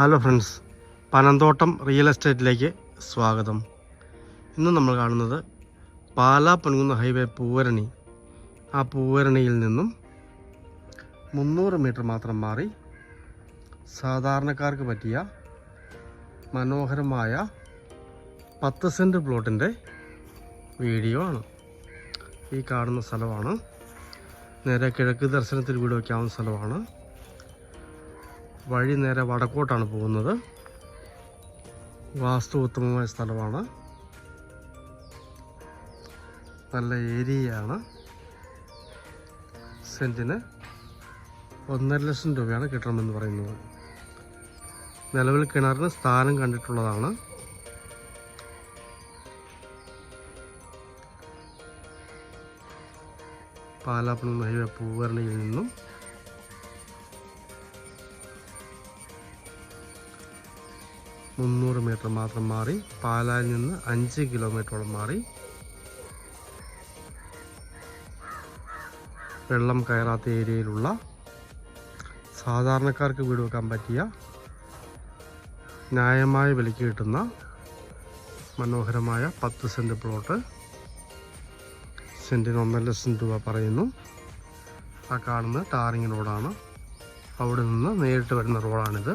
Hello friends Panamthottam real എസ്റ്റേറ്റിലേക്ക് സ്വാഗതം. ഇന്ന് നമ്മൾ കാണുന്നത് പാലാ പൊൻകുന്ന് ഹൈവേ പൂവരണി. ആ പൂവരണിയിൽ നിന്നും മുന്നൂറ് മീറ്റർ മാത്രം മാറി സാധാരണക്കാർക്ക് പറ്റിയ മനോഹരമായ പത്ത് സെന്റ് പ്ലോട്ടിന്റെ വീഡിയോ ആണ്. ഈ കാണുന്ന സ്ഥലമാണ്. നേരെ കിഴക്ക് ദർശനത്തിൽ വീട് വയ്ക്കാവുന്ന സ്ഥലമാണ്. വഴി നേരെ വടക്കോട്ടാണ് പോകുന്നത്. വാസ്തു ഉത്തമമായ സ്ഥലമാണ്. നല്ല ഏരിയയാണ്. സെന്റിന് ഒന്നര ലക്ഷം രൂപയാണ് കിട്ടണമെന്ന് പറയുന്നത്. നിലവിൽ കിണറിന് സ്ഥാനം കണ്ടിട്ടുള്ളതാണ്. പാലാപ്പുഴ ഹൈവേ പൂവരണിയിൽ നിന്നും മുന്നൂറ് മീറ്റർ മാത്രം മാറി പാലായിൽ നിന്ന് അഞ്ച് കിലോമീറ്ററോളം മാറി. വെള്ളം കയറാത്ത ഏരിയയിലുള്ള സാധാരണക്കാർക്ക് വീട് വെക്കാൻ പറ്റിയ ന്യായമായ വിലയ്ക്ക് കിട്ടുന്ന മനോഹരമായ പത്ത് സെന്റ് പ്ലോട്ട് സെന്റിന് ഒന്നര ലക്ഷം രൂപ പറയുന്നു. ആ കാണുന്ന ടാറിങ് റോഡാണ്. അവിടെ നിന്ന് നേരിട്ട് വരുന്ന റോഡാണിത്.